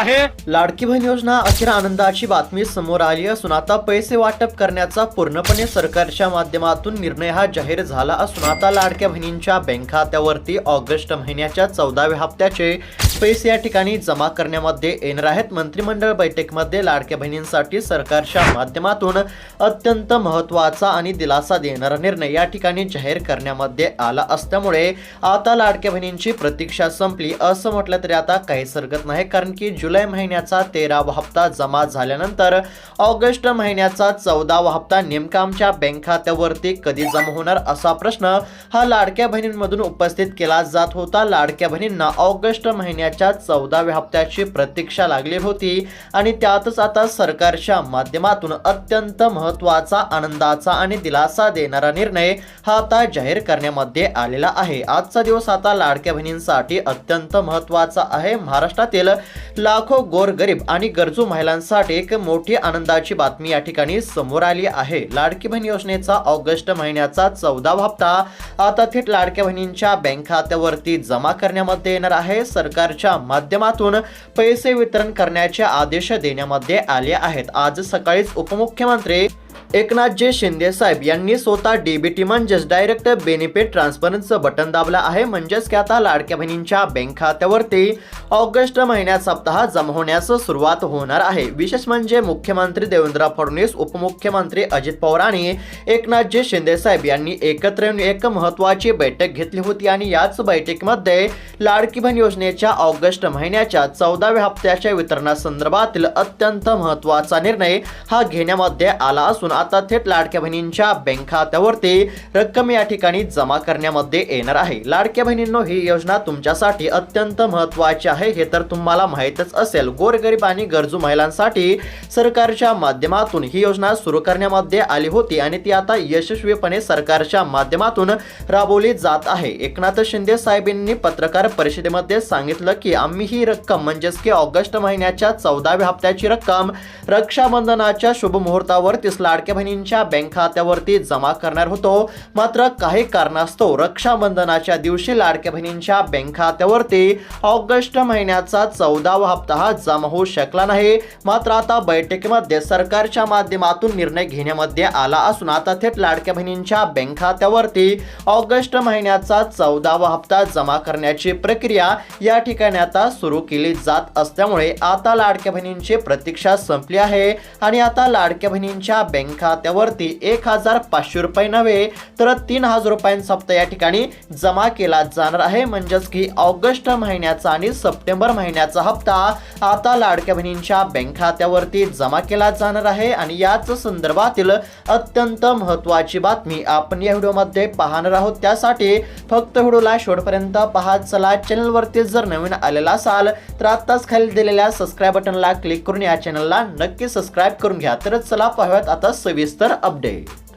आहे. लाडकी बहीण योजना अखेर आनंदाची बातमी समोर आली असून आता पैसे वाटप करण्याचा पूर्णपणे सरकारच्या माध्यमातून निर्णय हा जाहीर झाला असून आता लाडक्या बहिणींच्या बँक खात्यावरती ऑगस्ट महिन्याच्या चौदाव्या हप्त्याचे पैसे या ठिकाणी जमा करण्यामध्ये येणार आहेत. मंत्रिमंडळ बैठकीमध्ये लाडक्या बहिणींसाठी सरकारच्या माध्यमातून अत्यंत महत्त्वाचा आणि दिलासा देणारा निर्णय या ठिकाणी जाहीर करण्यामध्ये आला असल्यामुळे आता लाडक्या बहिणींची प्रतीक्षा संपली. असं म्हटलं तरी आता काही सरकत नाही कारण की जुलै महिन्याचा तेरावा हप्ता जमा झाल्यानंतर ऑगस्ट महिन्याचा चौदावा हप्ता नेमका आमच्या बँक खात्यावरती कधी जमा होणार असा प्रश्न हा लाडक्या बहिणींमधून उपस्थित केला जात होता. लाडक्या बहिणींना ऑगस्ट महिन्याच्या चौदाव्या हप्त्याची प्रतीक्षा लागली होती आणि त्यातच आता सरकारच्या माध्यमातून अत्यंत महत्त्वाचा आनंदाचा आणि दिलासा देणारा निर्णय हा आता जाहीर करण्यामध्ये आलेला आहे. आजचा दिवस आता लाडक्या बहिणींसाठी अत्यंत महत्त्वाचा आहे. महाराष्ट्रातील लाखो गोरगरीब आणि गरजू महिलांसाठी एक मोठी आनंदाची बातमी या ठिकाणी समोर आली आहे. लाडकी बहीण योजनेचा ऑगस्ट महिन्याचा चौदावा हप्ता आता थेट लाडक्या बहिणींच्या बँक खात्यावरती जमा करण्यामध्ये येणार आहे. सरकारच्या माध्यमातून पैसे वितरण करण्याचे आदेश देण्यामध्ये आले आहेत. आज सकाळीच उपमुख्यमंत्री एकनाथजी शिंदे साहेब यांनी स्वतः डीबीटी म्हणजेच डायरेक्ट बेनिफिट ट्रान्सफरन्सचं बटन दाबलं आहे. म्हणजेच की आता लाडक्या बहिणींच्या बँक खात्यावरती ऑगस्ट महिन्यात सप्ताह जमा होण्यास सुरुवात होणार आहे. विशेष म्हणजे मुख्यमंत्री देवेंद्र फडणवीस उपमुख्यमंत्री अजित पवार आणि एकनाथजी शिंदे साहेब यांनी एकत्र येऊन एक महत्वाची बैठक घेतली होती आणि याच बैठकीमध्ये लाडकी बहीण योजनेच्या ऑगस्ट महिन्याच्या चौदाव्या हप्त्याच्या वितरणासंदर्भातील अत्यंत महत्त्वाचा निर्णय हा घेण्यामध्ये आला असून आता थेट लाडक्या बहिणींच्या बँक खात्यावरती रक्कम या ठिकाणी जमा करण्यामध्ये येणार आहे. लाडक्या बहिणींनो ही योजना तुमच्यासाठी अत्यंत महत्वाची आहे. हे तर तुम्हाला माहीतच असेल. गोरगरीब आणि गरजू महिलांसाठी सरकारच्या माध्यमातून ही योजना सुरू करण्यामध्ये आली होती आणि ती आता यशस्वीपणे सरकारच्या माध्यमातून राबवली जात आहे. एकनाथ शिंदे साहेबांनी पत्रकार परिषदेमध्ये सांगितलं की आम्ही ही रक्कम म्हणजेच की ऑगस्ट महिन्याच्या चौदाव्या हप्त्याची रक्कम रक्षाबंधनाच्या शुभ मुहूर्तावर तीस लाडक्या बहिणींच्या बँक खात्यावरती जमा करणार होतो. मात्र काही कारणास्तव रक्षाबंधनाच्या दिवशी लाडक्या बहिणींच्या बँक खात्यावरती ऑगस्ट महिन्याचा चौदावा हप्ता हा जमा होऊ शकला नाही. मात्र आता बैठकीमध्ये सरकारच्या माध्यमातून निर्णय घेण्यामध्ये आला असून आता थेट लाडक्या बहिणींच्या बँक खात्यावरती ऑगस्ट महिन्याचा चौदावा हप्ता जमा करण्याची प्रक्रिया या ठिकाणी आता सुरू केली जात असल्यामुळे आता लाडक्या बहिणींची प्रतीक्षा संपली आहे आणि आता लाडक्या बहिणींच्या बँक खात्यावरती एक हजार पाचशे रुपये नव्हे तर तीन हजार रुपयांचा हप्ता या ठिकाणी जमा केला जाणार आहे. म्हणजेच की ऑगस्ट महिन्याचा आणि सप्टेंबर महिन्याचा हप्ता आता लाडक्या बहिणींच्या बँक खात्यावरती जमा केला जाणार आहे. आणि याच संदर्भातील अत्यंत महत्वाची बातमी आपण या व्हिडिओमध्ये पाहणार आहोत. त्यासाठी फक्त व्हिडिओला शेवटपर्यंत पाहत चला चॅनलवरती जर नवीन आलेला असाल तर आत्ताच खाली दिलेल्या सबस्क्राईब बटनला क्लिक करून या चॅनलला नक्की सबस्क्राईब करून घ्या. तर चला पाहूयात आता सविस्तर अपडेट.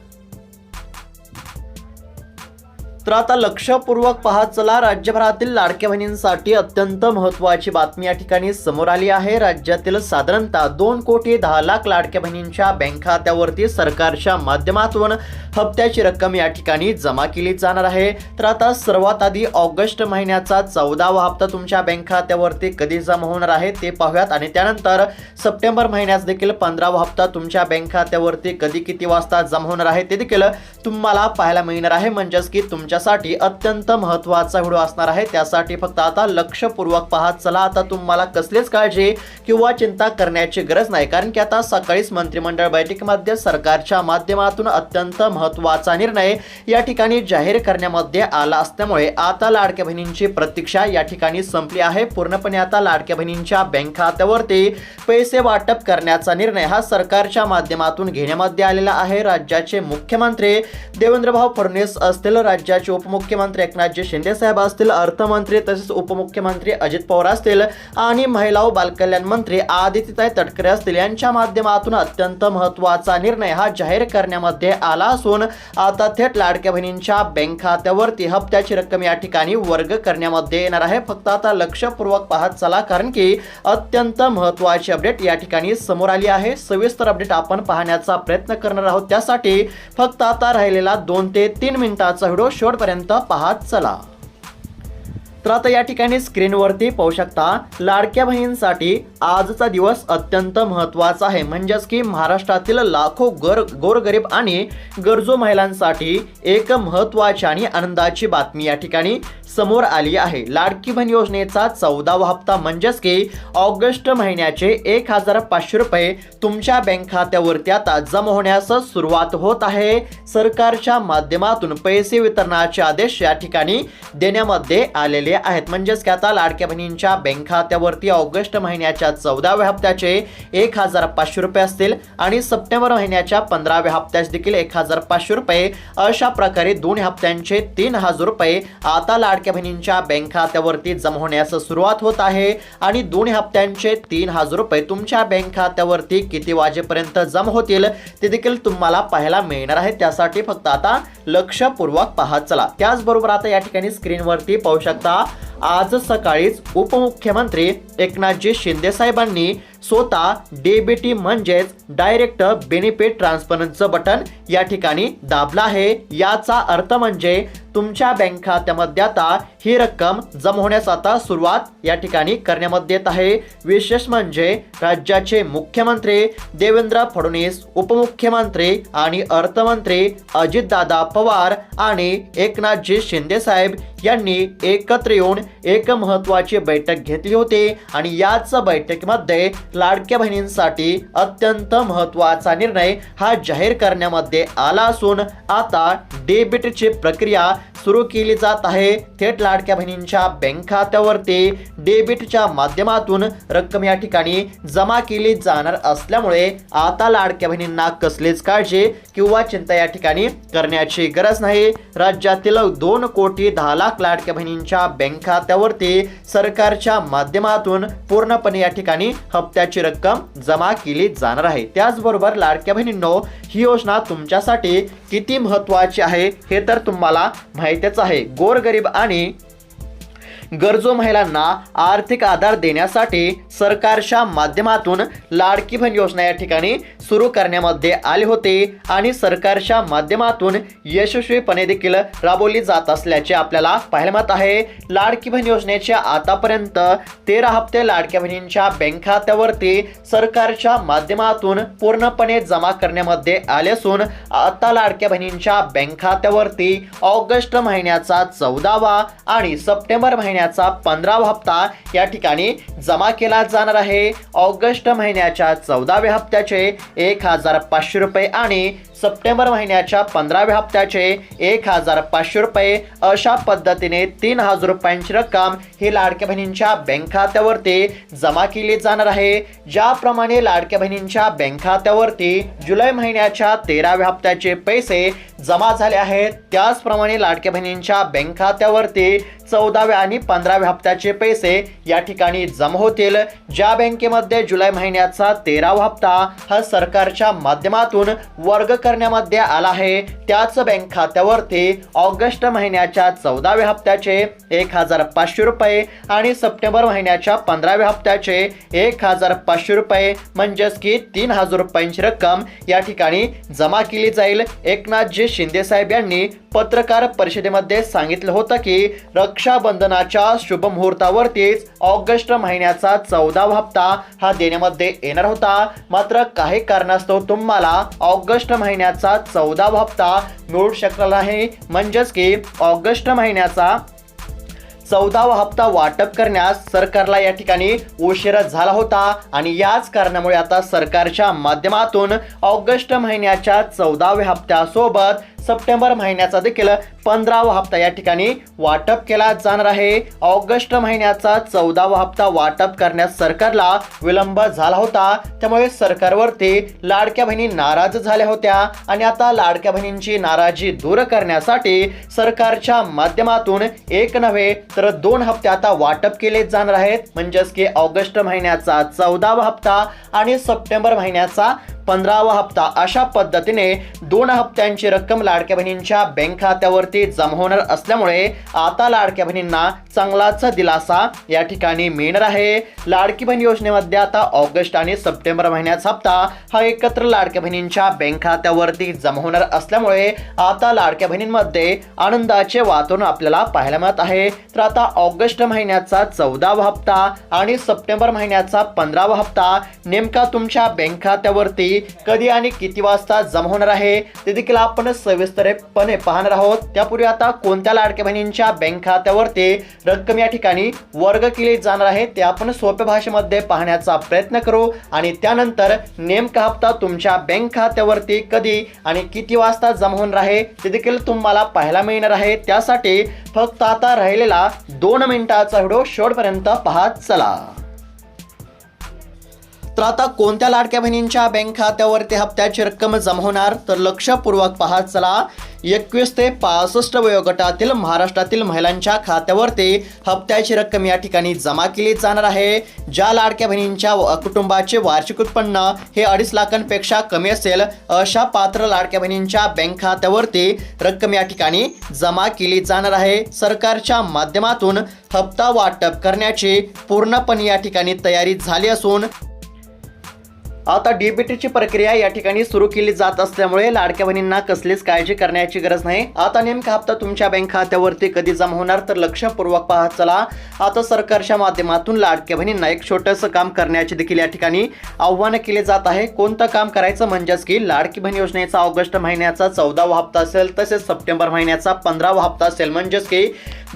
तर आता लक्षपूर्वक पाहत चला राज्यभरातील लाडक्या बहिणींसाठी अत्यंत महत्वाची बातमी या ठिकाणी समोर आली आहे. राज्यातील साधारणतः दोन कोटी दहा लाख लाडक्या बहिणींच्या बँक खात्यावरती सरकारच्या माध्यमातून हप्त्याची रक्कम या ठिकाणी जमा केली जाणार आहे. तर आता सर्वात आधी ऑगस्ट महिन्याचा चौदावा हप्ता तुमच्या बँक खात्यावरती कधी जमा होणार आहे ते पाहूयात. आणि त्यानंतर सप्टेंबर महिन्यात देखील पंधरावा हप्ता तुमच्या बँक खात्यावरती कधी किती वाजता जमा होणार आहे ते देखील तुम्हाला पाहायला मिळणार आहे. म्हणजेच की तुमच्या तुमच्यासाठी अत्यंत महत्त्वाचा व्हिडिओ असणार आहे. त्यासाठी फक्त आता लक्षपूर्वक पाहत चला आता तुम्हाला कसलीच काळजी किंवा चिंता करण्याची गरज नाही. कारण की आता सकाळीच मंत्रिमंडळ बैठकीमध्ये सरकारच्या माध्यमातून अत्यंत महत्त्वाचा निर्णय या ठिकाणी जाहीर करण्यामध्ये आला असल्यामुळे आता लाडक्या बहिणींची प्रतीक्षा या ठिकाणी संपली आहे. पूर्णपणे आता लाडक्या बहिणींच्या बँक खात्यावरती पैसे वाटप करण्याचा निर्णय हा सरकारच्या माध्यमातून घेण्यामध्ये आलेला आहे. राज्याचे मुख्यमंत्री देवेंद्रभाऊ फडणवीस असतील राज्याचे उपमुख्यमंत्री एकनाथजी शिंदे साहेब असतील अर्थमंत्री तसेच उपमुख्यमंत्री अजित पवार असतील आणि महिला व बालकल्याण मंत्री आदित्यताई तटकरे असतील यांच्या माध्यमातून अत्यंत महत्त्वाचा निर्णय हा जाहीर करण्यामध्ये आला असून आता थेट लाडक्या बहिणींच्या बँक खात्यावरती हप्त्याची रक्कम या ठिकाणी वर्ग करण्यामध्ये येणार आहे. फक्त आता लक्षपूर्वक पाहत चला कारण की अत्यंत महत्वाची अपडेट या ठिकाणी समोर आली आहे. सविस्तर अपडेट आपण पाहण्याचा प्रयत्न करणार आहोत. त्यासाठी फक्त आता राहिलेला दोन ते तीन मिनिटाचा व्हिडिओ शेवटपर्यंत पाहत चला. तर आता या ठिकाणी स्क्रीनवरती पाहू शकता लाडक्या बहिणींसाठी आजचा दिवस अत्यंत महत्त्वाचा आहे. म्हणजेच की महाराष्ट्रातील लाखो गर गोरगरीब आणि गरजू महिलांसाठी एक महत्त्वाची आणि आनंदाची बातमी या ठिकाणी समोर आली आहे. लाडकी बहीण योजनेचा चौदावा हप्ता म्हणजेच की ऑगस्ट महिन्याचे एक हजार पाचशे रुपये तुमच्या बँक खात्यावरती आता जमा होण्यास सुरुवात होत आहे. सरकारच्या माध्यमातून पैसे वितरणाचे आदेश या ठिकाणी देण्यामध्ये आलेले आहेत. म्हणजेच की आता लाडक्या बहिणींच्या बँक खात्यावरती ऑगस्ट महिन्याच्या चौदाव्या हप्त्याचे एक हजार पाचशे रुपये असतील आणि सप्टेंबर महिन्याच्या पंधराव्या हप्त्यास देखील एक हजार पाचशे रुपये. अशा प्रकारे दोन हप्त्यांचे तीन हजार रुपये आता लाडक्या बहिणींच्या बँक खात्यावरती जमा होण्यास सुरुवात होत आहे. आणि दोन हप्त्यांचे तीन हजार रुपये तुमच्या बँक खात्यावरती किती वाजेपर्यंत जमा होतील ते देखील तुम्हाला पाहायला मिळणार आहे. त्यासाठी फक्त आता लक्षपूर्वक पाहत चला. त्याचबरोबर आता या ठिकाणी स्क्रीनवरती पाहू शकता आज सकाळीच उपमुख्यमंत्री एकनाथजी शिंदे साहेबांनी स्वतः डेबिटी म्हणजेच डायरेक्ट बेनिफिट ट्रान्सफरन्सचं बटन या ठिकाणी दाबलं आहे. याचा अर्थ म्हणजे तुमच्या बँक खात्यामध्ये आता ही रक्कम जमा होण्यास आता सुरुवात या ठिकाणी करण्यामध्ये येत आहे. विशेष म्हणजे राज्याचे मुख्यमंत्री देवेंद्र फडणवीस उपमुख्यमंत्री आणि अर्थमंत्री अजितदादा पवार आणि एकनाथजी शिंदे साहेब यांनी एकत्र येऊन एक महत्वाची बैठक घेतली होती आणि याच बैठकीमध्ये लाडक्या बहिणींसाठी अत्यंत महत्त्वाचा निर्णय हा जाहीर करण्यामध्ये आला असून आता डेबिटची प्रक्रिया सुरू केली जात आहे. थेट लाडक्या बहिणींच्या बँक खात्यावरती डेबिटच्या माध्यमातून रक्कम या ठिकाणी जमा केली जाणार असल्यामुळे आता लाडक्या बहिणींना कसलीच काळजी किंवा चिंता या ठिकाणी करण्याची गरज नाही. राज्यातील दोन कोटी दहा लाख लाडक्या बहिणींच्या बँक खात्यावरती सरकारच्या माध्यमातून पूर्णपणे या ठिकाणी हप्त्याची रक्कम जमा केली जाणार आहे. त्याचबरोबर लाडक्या बहिणींनो ही योजना तुमच्यासाठी किती महत्वाची आहे हे तर तुम्हाला माहितीच आहे. गोरगरीब आणि गरजू महिलांना आर्थिक आधार देण्यासाठी सरकारच्या माध्यमातून लाडकी बहीण योजना या ठिकाणी सुरू करण्यामध्ये आले होते आणि सरकारच्या माध्यमातून यशस्वीपणे देखील राबवली जात असल्याचे आपल्याला पाहायला मिळत आहे. लाडकी बहीण योजनेच्या आतापर्यंत तेरा हप्ते लाडक्या बहिणींच्या बँक खात्यावरती सरकारच्या माध्यमातून पूर्णपणे जमा करण्यामध्ये आले असून आता लाडक्या बहिणींच्या बँक खात्यावरती ऑगस्ट महिन्याचा चौदावा आणि सप्टेंबर महिन्याचा पंधरावा हप्ता या ठिकाणी जमा केला जाणार आहे. ऑगस्ट महिन्याच्या चौदाव्या हप्त्याचे एक हजार पाचशे रुपये आणि सप्टेंबर महिन्याच्या पंधराव्या हप्त्याचे एक हजार पाचशे रुपये अशा पद्धतीने तीन हजार रुपयांची रक्कम ही लाडक्या बहिणींच्या बँक खात्यावरती जमा केली जाणार आहे. ज्याप्रमाणे लाडक्या बहिणींच्या बँक खात्यावरती जुलै महिन्याच्या तेराव्या हप्त्याचे पैसे जमा झाले आहेत त्याचप्रमाणे लाडक्या बहिणींच्या बँक खात्यावरती चौदाव्या आणि पंधराव्या हप्त्याचे पैसे या ठिकाणी जमा होतील. ज्या बँकेमध्ये जुलै महिन्याचा तेरावा हप्ता हा सरकारच्या माध्यमातून वर्ग कर करण्यामध्ये आला आहे. त्याच बँक खात्यावरती ऑगस्ट महिन्याच्या चौदाव्या हप्त्याचे एक हजार पाचशे रुपये आणि सप्टेंबर महिन्याच्या पंधराव्या हप्त्याचे एक हजार पाचशे रुपये म्हणजेच की तीन हजार रुपयांची रक्कम या ठिकाणी जमा केली जाईल. एकनाथजी शिंदेसाहेब यांनी पत्रकार परिषदेमध्ये सांगितलं होतं की रक्षाबंधनाच्या शुभ मुहूर्तावरतीच ऑगस्ट महिन्याचा चौदावा हप्ता हा देण्यामध्ये येणार होता. मात्र काही कारणास्तव तुम्हाला ऑगस्ट महिन्याचा चौदावा हप्ता मिळू शकला आहे म्हणजेच की ऑगस्ट महिन्याचा चौदावा हप्ता वाटप करण्यास सरकारला या ठिकाणी उशिरा झाला होता. आणि याच कारणामुळे आता सरकारच्या माध्यमातून ऑगस्ट महिन्याच्या चौदाव्या हप्त्यासोबत सप्टेंबर महिन्याचा देखील पंधरावा हप्ता या ठिकाणी वाटप केला जाणार आहे. ऑगस्ट महिन्याचा चौदावा हप्ता वाटप करण्यास सरकारला विलंब झाला होता. त्यामुळे सरकारवरती लाडक्या बहिणी नाराज झाल्या होत्या आणि आता लाडक्या बहिणींची नाराजी दूर करण्यासाठी सरकारच्या माध्यमातून एक नव्हे तर दोन हप्ते आता वाटप केले जाणार आहेत. म्हणजेच की ऑगस्ट महिन्याचा चौदावा हप्ता आणि सप्टेंबर महिन्याचा पंधरावा हप्ता. अशा पद्धतीने दोन हप्त्यांची रक्कम लाडक्या बहिणींच्या बँक खात्यावरती जमा होणार असल्यामुळे आता लाडक्या बहिणींना चांगलाच दिलासा या ठिकाणी मिळणार आहे. लाडकी बहीण योजनेमध्ये आता ऑगस्ट आणि सप्टेंबर महिन्याचा हप्ता हा एकत्र लाडक्या बहिणींच्या बँक खात्यावरती जमा होणार असल्यामुळे आता लाडक्या बहिणींमध्ये आनंदाचे वातावरण आपल्याला पाहायला मिळत आहे. तर आता ऑगस्ट महिन्याचा चौदावा हप्ता आणि सप्टेंबर महिन्याचा पंधरावा हप्ता. नेमका तुमच्या बँक खात्यावरती कधी आणि किती वाजता जमा होणार आहे ते देखील आपण सविस्तरपणे पाहणार आहोत. त्यापूर्वी आता कोणत्या लाडक्या बहिणींच्या बँक खात्यावरती रक्कम या ठिकाणी वर्ग केली जाणार आहे ते आपण सोप्या भाषेमध्ये पाहण्याचा प्रयत्न करू. आणि त्यानंतर नेमका हप्ता तुमच्या बँक खात्यावरती कधी आणि किती वाजता जमा होणार आहे ते देखील तुम्हाला पाहायला मिळणार आहे. त्यासाठी फक्त आता राहिलेला दोन मिनिटाचा व्हिडिओ शेवटपर्यंत पाहत चला. तर आता कोणत्या लाडक्या बहिणींच्या बँक खात्यावरती हप्त्याची रक्कम जमा होणार? तर लक्षपूर्वक पाहत चला. एकवीस ते पासष्ट वयोगटातील महाराष्ट्रातील महिलांच्या खात्यावरती हप्त्याची रक्कम या ठिकाणी जमा केली जाणार आहे. ज्या लाडक्या बहिणींच्या कुटुंबाचे वार्षिक उत्पन्न हे अडीच लाखांपेक्षा कमी असेल अशा पात्र लाडक्या बहिणींच्या बँक खात्यावरती रक्कम या ठिकाणी जमा केली जाणार आहे. सरकारच्या माध्यमातून हप्ता वाटप करण्याची पूर्णपणे या ठिकाणी तयारी झाली असून आता डीबीटीची प्रक्रिया या ठिकाणी सुरू केली जात असल्यामुळे लाडक्या बहिणींना कसलीच काळजी करण्याची गरज नाही. आता नेमका हप्ता तुमच्या बँक खात्यावरती कधी जमा होणार तर लक्षपूर्वक पाहत चला. आता सरकारच्या माध्यमातून लाडक्या बहिणींना एक छोटंसं काम करण्याचे देखील या ठिकाणी आव्हान केले जात आहे. कोणतं काम करायचं म्हणजेच की लाडकी बहीण योजनेचा ऑगस्ट महिन्याचा चौदावा हप्ता असेल तसेच सप्टेंबर महिन्याचा पंधरावा हप्ता असेल. म्हणजेच की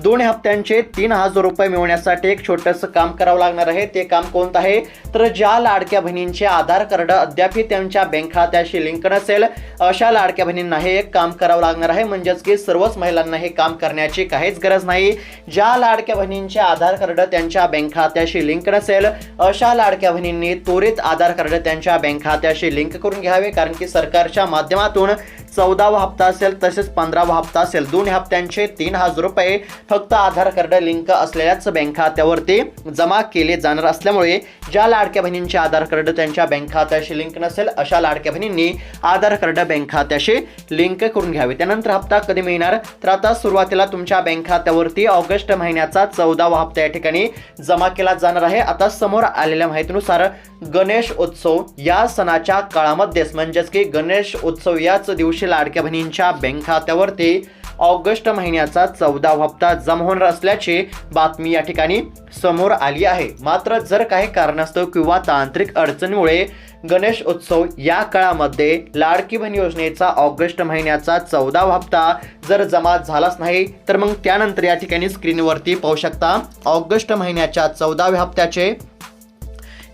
दोन हप्त्यांचे तीन हजार रुपये मिळवण्यासाठी एक छोटंसं काम करावं लागणार आहे. ते काम कोणतं आहे? तर ज्या लाडक्या बहिणींचे आधार कार्ड अद्याप त्यांच्या बँक खात्याशी लिंक नसेल. अशा लाडक्या बहिणींना हे एक काम करावं लागणार आहे म्हणजेच की सर्वच महिलांना हे काम करण्याची काहीच गरज नाही. ज्या लाडक्या बहिणींचे आधार कार्ड त्यांच्या बँक खात्याशी लिंक नसेल अशा लाडक्या बहिणींनी त्वरित आधार कार्ड त्यांच्या बँक खात्याशी लिंक करून घ्यावे कारण की सरकारच्या माध्यमातून चौदावा हप्ता असेल तसेच पंधरावा हप्ता असेल. दोन हप्त्यांचे तीन हजार रुपये फक्त आधार कार्ड लिंक असलेल्याच बँक खात्यावरती जमा केले जाणार असल्यामुळे ज्या लाडक्या बहिणींचे आधार कार्ड त्यांच्या बँक खात्याशी लिंक नसेल अशा लाडक्या बहिणींनी आधार कार्ड बँक खात्याशी लिंक करून घ्यावे. त्यानंतर हप्ता कधी मिळणार? तर आता सुरुवातीला तुमच्या बँक खात्यावरती ऑगस्ट महिन्याचा चौदावा हप्ता या ठिकाणी जमा केला जाणार आहे. आता समोर आलेल्या माहितीनुसार गणेश उत्सव या सणाच्या काळामध्येच म्हणजेच की गणेश उत्सव याच दिवशी लाडक्या बहिणींच्या बँक खात्यावरती ऑगस्ट महिन्याचा चौदा हप्ता जमा होणार असल्याची बातमी या ठिकाणी समोर आली आहे. मात्र जर काही कारणास्तव किंवा तांत्रिक अडचणीमुळे गणेश उत्सव या काळामध्ये लाडकी बहीण योजनेचा ऑगस्ट महिन्याचा चौदा हप्ता जर जमा झालाच नाही तर मग त्यानंतर या ठिकाणी स्क्रीनवरती पाहू शकता ऑगस्ट महिन्याच्या चौदाव्या हप्त्याचे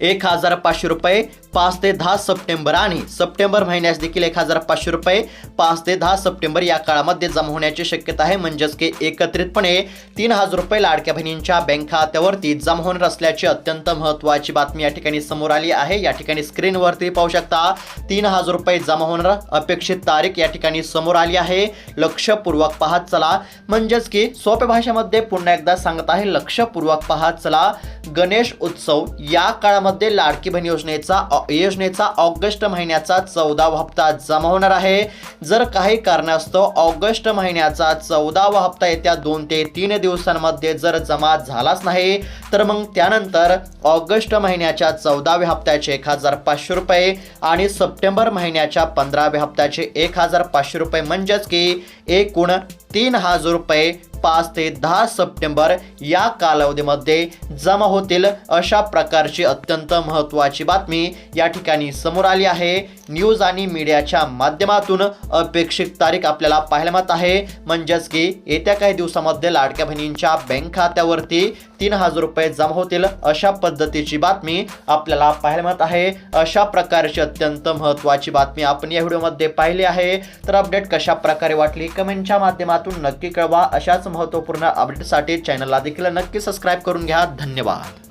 एक हजार पाचशे रुपये पाच ते दहा सप्टेंबर आणि सप्टेंबर महिन्यास देखील एक हजार पाचशे रुपये पाच ते दहा सप्टेंबर या काळामध्ये जमा होण्याची शक्यता आहे. म्हणजेच की एकत्रितपणे तीन हजार रुपये लाडक्या बहिणींच्या बँक खात्यावरती जमा होणार असल्याची अत्यंत महत्त्वाची बातमी या ठिकाणी समोर आली आहे. या ठिकाणी स्क्रीनवरती पाहू शकता तीन हजार रुपये जमा होणार अपेक्षित तारीख या ठिकाणी समोर आली आहे. लक्षपूर्वक पाहत चला. म्हणजेच की सोप्या भाषेमध्ये पुन्हा एकदा सांगत आहे लक्षपूर्वक पाहत चला. गणेश उत्सव या काळामध्ये लाडकी बहीण योजनेचा योजनेचा ऑगस्ट महिन्याचा चौदावा हप्ता जमा होणार आहे. जर काही कारणास्तव ऑगस्ट महिन्याचा चौदावा हप्ता येत्या दोन ते तीन दिवसांमध्ये जर जमा झालाच नाही तर मग त्यानंतर ऑगस्ट महिन्याच्या चौदाव्या हप्त्याचे एक हजार पाचशे रुपये आणि सप्टेंबर महिन्याच्या पंधराव्या हप्त्याचे एक हजार पाचशे रुपये म्हणजेच की एकूण तीन हजार रुपये पाच ते दहा सप्टेंबर या कालावधीमध्ये जमा होतील अशा प्रकारची अत्यंत महत्त्वाची बातमी या ठिकाणी समोर आली आहे. न्यूज आणि मीडियाच्या माध्यमातून अपेक्षित तारीख आपल्याला पाहायला मिळत आहे. म्हणजेच की येत्या काही दिवसामध्ये लाडक्या बहिणींच्या बँक खात्यावरती तीन हजार रुपये जमा होतील अशा पद्धतीची बातमी आपल्याला पाहायला मिळत आहे. अशा प्रकारची अत्यंत महत्त्वाची बातमी आपण या व्हिडिओमध्ये पाहिली आहे. तर अपडेट कशा प्रकारे वाटली? कमेंटच्या माध्यमातून नक्की कळवा. अशाच महत्त्वपूर्ण अपडेटसाठी चॅनलला देखील नक्की सबस्क्राईब करून घ्या. धन्यवाद.